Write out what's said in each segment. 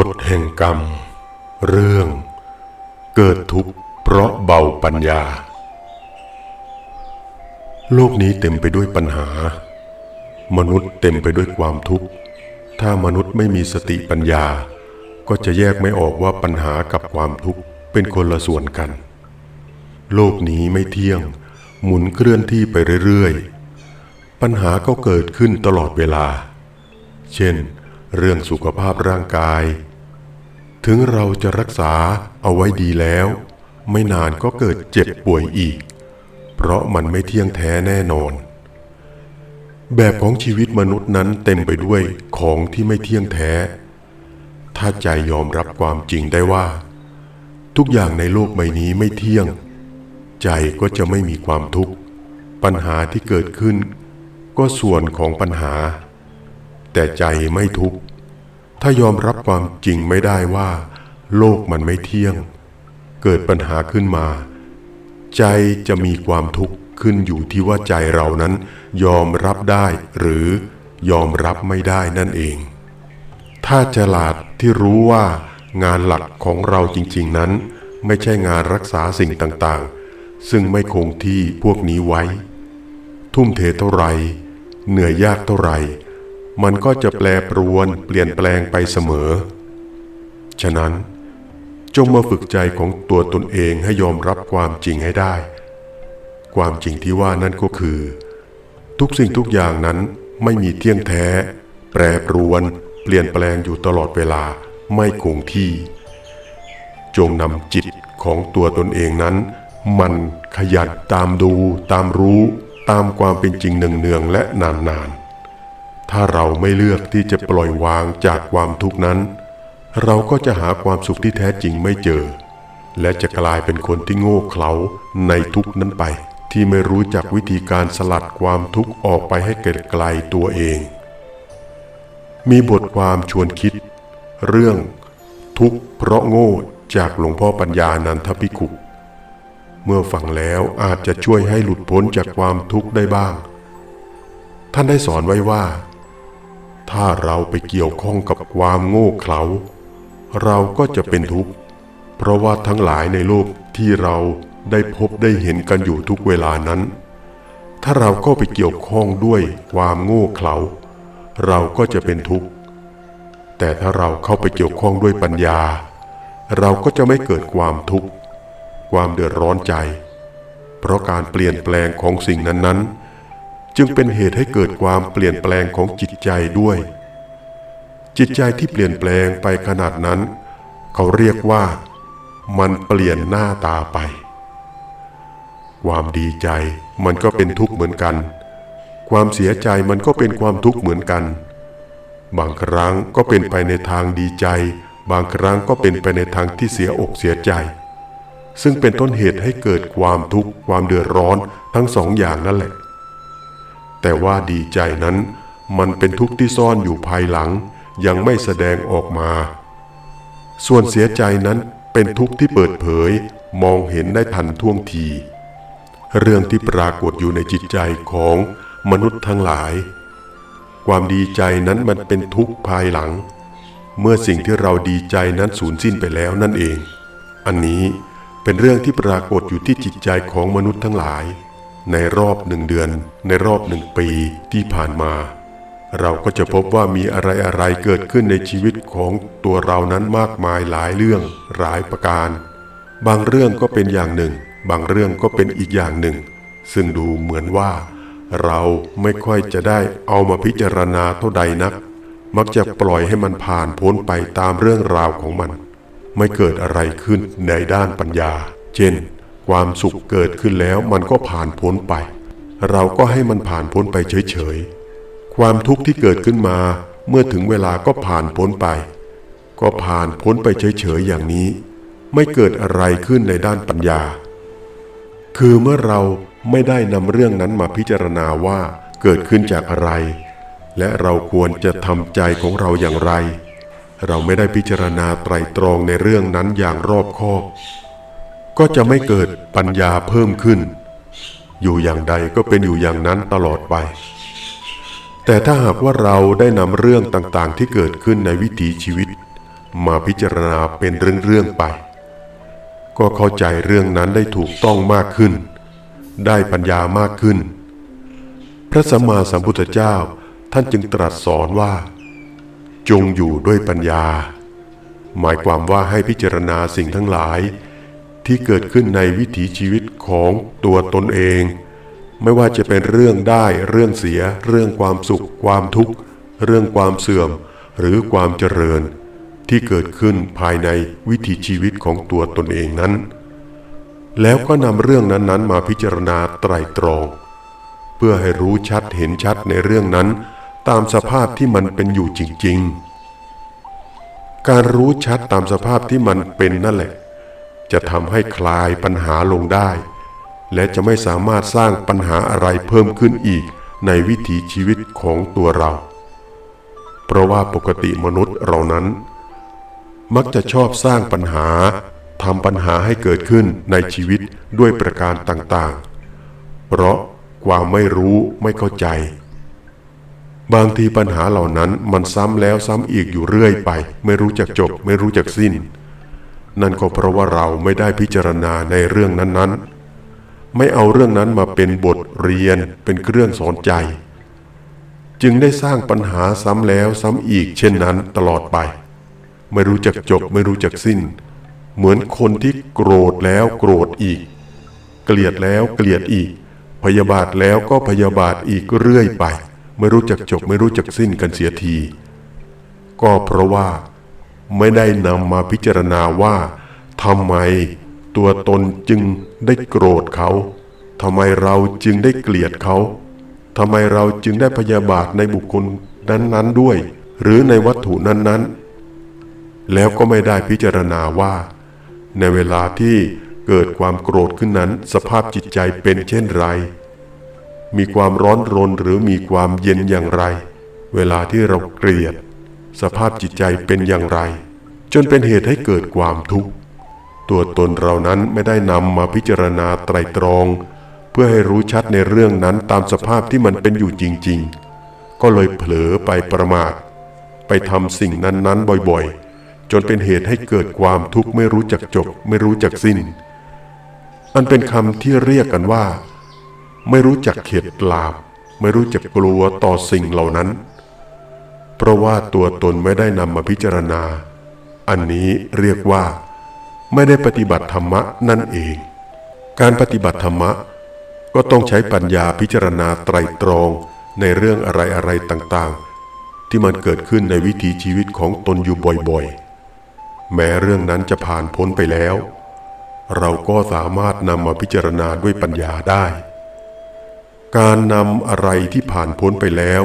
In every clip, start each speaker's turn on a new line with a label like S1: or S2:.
S1: กฎแห่งกรรม เรื่อง เกิดทุกข์เพราะเบาปัญญา โลกนี้เต็มไปด้วยปัญหา มนุษย์เต็มไปด้วยความทุกข์ ถ้ามนุษย์ไม่มีสติปัญญา ก็จะแยกไม่ออกว่าปัญหากับความทุกข์เป็นคนละส่วนกัน โลกนี้ไม่เที่ยง หมุนเคลื่อนที่ไปเรื่อยๆ ปัญหาก็เกิดขึ้นตลอดเวลา เช่นเรื่องสุขภาพร่างกาย ถึงเราจะรักษาเอาไว้ดีแล้ว ไม่นานก็เกิดเจ็บป่วยอีก เพราะมันไม่เที่ยงแท้แน่นอน แบบของชีวิตมนุษย์นั้นเต็มไปด้วยของที่ไม่เที่ยงแท้ ถ้าใจยอมรับความจริงได้ว่า ทุกอย่างในโลกใบนี้ไม่เที่ยง ใจก็จะไม่มีความทุกข์ ปัญหาที่เกิดขึ้น ก็ส่วนของปัญหา แต่ใจไม่ทุกข์ ถ้ายอมรับความจริงไม่ได้ว่า โลกมันไม่เที่ยง เกิดปัญหาขึ้นมา ใจจะมีความทุกข์ขึ้นอยู่ที่ว่าใจเรานั้น ยอมรับได้หรือยอมรับไม่ได้นั่นเอง ถ้าฉลาดที่รู้ว่างานหลักของเราจริง ๆนั้น ไม่ใช่งานรักษาสิ่งต่างๆ ซึ่งไม่คงที่พวกนี้ไว้ ทุ่มเทเท่าไร เหนื่อยยากเท่าไร มันก็จะแปรปรวนเปลี่ยนแปลงไปเสมอ ฉะนั้น จงมาฝึกใจของตัวตนเองให้ยอมรับความจริงให้ได้ ความจริงที่ว่านั่นก็คือ ทุกสิ่งทุกอย่างนั้นไม่มีเที่ยงแท้ แปรปรวน เปลี่ยนแปลงอยู่ตลอดเวลาไม่คงที่ จงนำจิตของตัวตนเองนั้น มันขยันตามดู ตามรู้ ตามความเป็นจริงเนืองๆและนานๆ ถ้าเราไม่เลือกที่จะปล่อยวางจากความทุกข์นั้น เราก็จะหาความสุขที่แท้จริงไม่เจอ และจะกลายเป็นคนที่โง่เขลาในทุกนั้นไป ที่ไม่รู้จักวิธีการสลัดความทุกข์ออกไปให้เกิดไกลตัวเอง มีบทความชวนคิด เรื่อง ทุกข์เพราะโง่จากหลวงพ่อปัญญานันทภิกขุเมื่อฟังแล้วอาจจะช่วยให้หลุดพ้นจากความทุกข์ได้บ้าง ท่านได้สอนไว้ว่า ถ้าเราไปเกี่ยวข้องกับความโง่เขลา เราก็จะเป็นทุกข์ เพราะว่าทั้งหลายในโลกที่เราได้พบได้เห็นกันอยู่ทุกเวลานั้น ถ้าเราก็ไปเกี่ยวข้องด้วยความโง่เขลา เราก็จะเป็นทุกข์ แต่ถ้าเราเข้าไปเกี่ยวข้องด้วยปัญญา เราก็จะไม่เกิดความทุกข์ ความเดือดร้อนใจ เพราะการเปลี่ยนแปลงของสิ่งนั้นๆ จึงเป็นเหตุให้เกิดความเปลี่ยนแปลงของจิตใจด้วย จิตใจที่เปลี่ยนแปลงไปขนาดนั้น เขาเรียกว่า มันเปลี่ยนหน้าตาไป ความดีใจมันก็เป็นทุกข์เหมือนกัน ความเสียใจมันก็เป็นความทุกข์เหมือนกัน บางครั้งก็เป็นไปในทางดีใจ บางครั้งก็เป็นไปในทางที่เสียอกเสียใจ ซึ่งเป็นต้นเหตุให้เกิดความทุกข์ความเดือดร้อนทั้งสองอย่างนั่นแหละ แต่ว่าดีใจนั้น มันเป็นทุกข์ที่ซ่อนอยู่ภายหลัง ยังไม่แสดงออกมา ส่วนเสียใจนั้นเป็นทุกข์ที่เปิดเผย มองเห็นได้ทันท่วงที เรื่องที่ปรากฏอยู่ในจิตใจของมนุษย์ทั้งหลาย ความดีใจนั้นมันเป็นทุกข์ภายหลัง เมื่อสิ่งที่เราดีใจนั้นสูญสิ้นไปแล้วนั่นเอง อันนี้เป็นเรื่องที่ปรากฏอยู่ที่จิตใจของมนุษย์ทั้งหลาย ในรอบหนึ่งเดือน ในรอบหนึ่งปีที่ผ่านมา เราก็จะพบว่ามีอะไรอะไรเกิดขึ้นในชีวิตของตัวเรานั้นมากมายหลายเรื่องหลายประการ บางเรื่องก็เป็นอย่างหนึ่ง บางเรื่องก็เป็นอีกอย่างหนึ่ง ซึ่งดูเหมือนว่า เราไม่ค่อยจะได้เอามาพิจารณาเท่าใดนัก มักจะปล่อยให้มันผ่านพ้นไปตามเรื่องราวของมัน ไม่เกิดอะไรขึ้นในด้านปัญญา เช่น ความสุขเกิดขึ้นแล้วมันก็ผ่านพ้นไป เราก็ให้มันผ่านพ้นไปเฉยๆ ความทุกข์ที่เกิดขึ้นมา เมื่อถึงเวลาก็ผ่านพ้นไป ก็ผ่านพ้นไปเฉยๆอย่างนี้ ไม่เกิดอะไรขึ้นในด้านปัญญา คือเมื่อเราไม่ได้นำเรื่องนั้นมาพิจารณาว่าเกิดขึ้นจากอะไร และเราควรจะทำใจของเราอย่างไร เราไม่ได้พิจารณาไตรตรองในเรื่องนั้นอย่างรอบคอบ ก็จะไม่เกิดปัญญาเพิ่มขึ้น อยู่อย่างใดก็เป็นอยู่อย่างนั้นตลอดไป แต่ถ้าหากว่าเราได้นำเรื่องต่างๆ ที่เกิดขึ้นในวิถีชีวิต มาพิจารณาเป็นเรื่องๆไป ก็เข้าใจเรื่องนั้นได้ถูกต้องมากขึ้น ได้ปัญญามากขึ้น พระสัมมาสัมพุทธเจ้าท่านจึงตรัสสอนว่า จงอยู่ด้วยปัญญา หมายความว่าให้พิจารณาสิ่งทั้งหลาย ที่เกิดขึ้นในวิถีชีวิตของตัวตนเอง ไม่ว่าจะเป็นเรื่องได้เรื่องเสีย เรื่องความสุข ความทุกข์ เรื่องความเสื่อม หรือความเจริญ ที่เกิดขึ้นภายในวิถีชีวิตของตัวตนเองนั้น แล้วก็นำเรื่องนั้นๆ มาพิจารณาไตรตรอง เพื่อให้รู้ชัดเห็นชัดในเรื่องนั้น ตามสภาพที่มันเป็นอยู่จริง ๆ การรู้ชัดตามสภาพที่มันเป็นนั่นแหละ จะทำให้คลายปัญหาลงได้ และจะไม่สามารถสร้างปัญหาอะไรเพิ่มขึ้นอีกในวิถีชีวิตของตัวเรา เพราะว่าปกติมนุษย์เรานั้น มักจะชอบสร้างปัญหาทำปัญหาให้เกิดขึ้นในชีวิตด้วยประการต่างๆ เพราะความไม่รู้ไม่เข้าใจ บางทีปัญหาเหล่านั้นมันซ้ำแล้วซ้ำอีกอยู่เรื่อยไป ไม่รู้จักจบไม่รู้จักสิ้น นั่นก็เพราะว่าเราไม่ได้พิจารณาในเรื่องนั้นๆ ไม่เอาเรื่องนั้นมาเป็นบทเรียนเป็นเครื่องสอนใจ จึงได้สร้างปัญหาซ้ำแล้วซ้ำอีกเช่นนั้นตลอดไป ไม่รู้จักจบไม่รู้จักสิ้น เหมือนคนที่โกรธแล้วโกรธอีก เกลียดแล้วเกลียดอีก พยาบาทแล้วก็พยาบาทอีกเรื่อยไป ไม่รู้จักจบไม่รู้จักสิ้นกันเสียที ก็เพราะว่า ไม่ได้นำมาพิจารณาว่าทำไมตัวตนจึงได้โกรธเขาทำไมเราจึงได้เกลียดเขาทำไมเราจึงได้พยาบาทในบุคคลนั้นๆด้วย หรือในวัตถุนั้นๆ แล้วก็ไม่ได้พิจารณาว่า ในเวลาที่เกิดความโกรธขึ้นนั้น สภาพจิตใจเป็นเช่นไร มีความร้อนรนหรือมีความเย็นอย่างไร เวลาที่เราเกลียด สภาพจิตใจเป็นอย่างไร จนเป็นเหตุให้เกิดความทุกข์ ตัวตนเรานั้นไม่ได้นำมาพิจารณาไตรตรอง เพื่อให้รู้ชัดในเรื่องนั้นตามสภาพที่มันเป็นอยู่จริง ๆ ก็เลยเผลอไปประมาท ไปทำสิ่งนั้นๆ บ่อยๆ จนเป็นเหตุให้เกิดความทุกข์ไม่รู้จักจบ ไม่รู้จักสิ้น อันเป็นคำที่เรียกกันว่า ไม่รู้จักเข็ดหลาบ ไม่รู้จักกลัวต่อสิ่งเหล่านั้น เพราะว่าตัวตนไม่ได้นำมาพิจารณา อันนี้เรียกว่า ไม่ได้ปฏิบัติธรรมะนั่นเอง การปฏิบัติธรรมะ ก็ต้องใช้ปัญญาพิจารณาไตรตรองในเรื่องอะไรๆต่างๆ ที่มันเกิดขึ้นในวิถีชีวิตของตนอยู่บ่อยๆ แม้เรื่องนั้นจะผ่านพ้นไปแล้ว เราก็สามารถนำมาพิจารณาด้วยปัญญาได้ การนำอะไรที่ผ่านพ้นไปแล้ว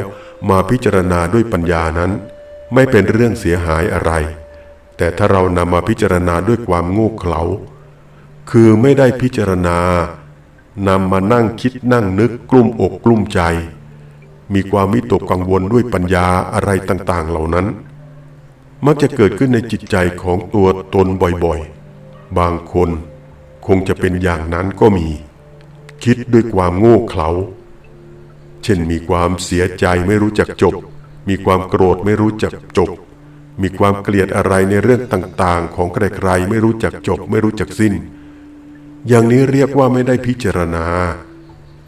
S1: มาพิจารณาด้วยปัญญานั้น ไม่เป็นเรื่องเสียหายอะไร แต่ถ้าเรานำมาพิจารณาด้วยความโง่เขลา คือไม่ได้พิจารณานำมานั่งคิดนั่งนึกกลุ้มอกกลุ้มใจ มีความวิตกกังวลด้วยปัญญาอะไรต่างๆเหล่านั้น มักจะเกิดขึ้นในจิตใจของตัวตนบ่อยๆ บางคนคงจะเป็นอย่างนั้นก็มี คิดด้วยความโง่เขลา เช่นมีความเสียใจไม่รู้จักจบ มีความโกรธไม่รู้จักจบ มีความเกลียดอะไรในเรื่องต่างๆ ของใครๆไม่รู้จักจบ ไม่รู้จักสิ้น อย่างนี้เรียกว่าไม่ได้พิจารณา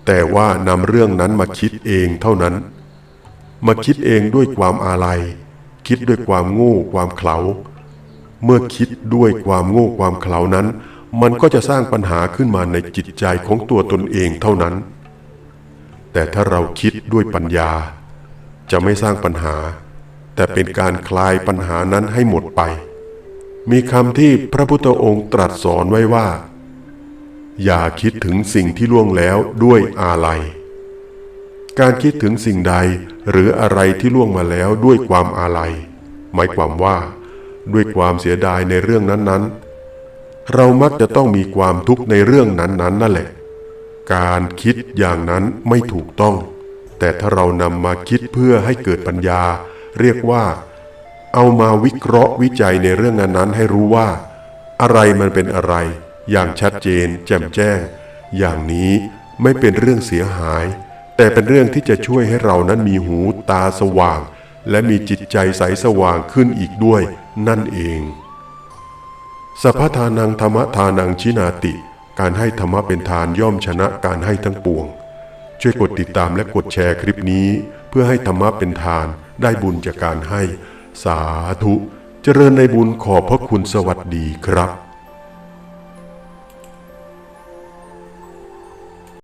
S1: แต่ว่านำเรื่องนั้นมาคิดเองเท่านั้น มาคิดเองด้วยความอาลัย คิดด้วยความโง่ความเขลาเมื่อคิดด้วยความโง่ความเขลานั้น มันก็จะสร้างปัญหาขึ้นมาในจิตใจของตัวตนเองเท่านั้น แต่ถ้าเราคิดด้วยปัญญา จะไม่สร้างปัญหา แต่เป็นการคลายปัญหานั้นให้หมดไป มีคำที่พระพุทธองค์ตรัสสอนไว้ว่า อย่าคิดถึงสิ่งที่ล่วงแล้วด้วยอาลัย การคิดถึงสิ่งใดหรืออะไรที่ล่วงมาแล้วด้วยความอาลัย หมายความว่า ด้วยความเสียดายในเรื่องนั้นๆ เรามักจะต้องมีความทุกข์ในเรื่องนั้นๆนั่นแหละ การคิดอย่างนั้นไม่ถูกต้อง แต่ถ้าเรานำมาคิดเพื่อให้เกิดปัญญา เรียกว่า เอามาวิเคราะห์วิจัยในเรื่องนั้นๆให้รู้ว่า อะไรมันเป็นอะไร อย่างชัดเจน แจ่มแจ้ง อย่างนี้ไม่เป็นเรื่องเสียหาย แต่เป็นเรื่องที่จะช่วยให้เรานั้นมีหูตาสว่าง และมีจิตใจใจใสสว่างขึ้นอีกด้วย นั่นเองสัพพทานังธรรมทานังชินาติ การให้ธรรมะเป็นทานย่อมชนะการให้ทั้งปวง ช่วยกดติดตามและกดแชร์คลิปนี้ เพื่อให้ธรรมะเป็นทานได้บุญจากการให้ สาธุ เจริญในบุญขอบพระคุณสวัสดีครับ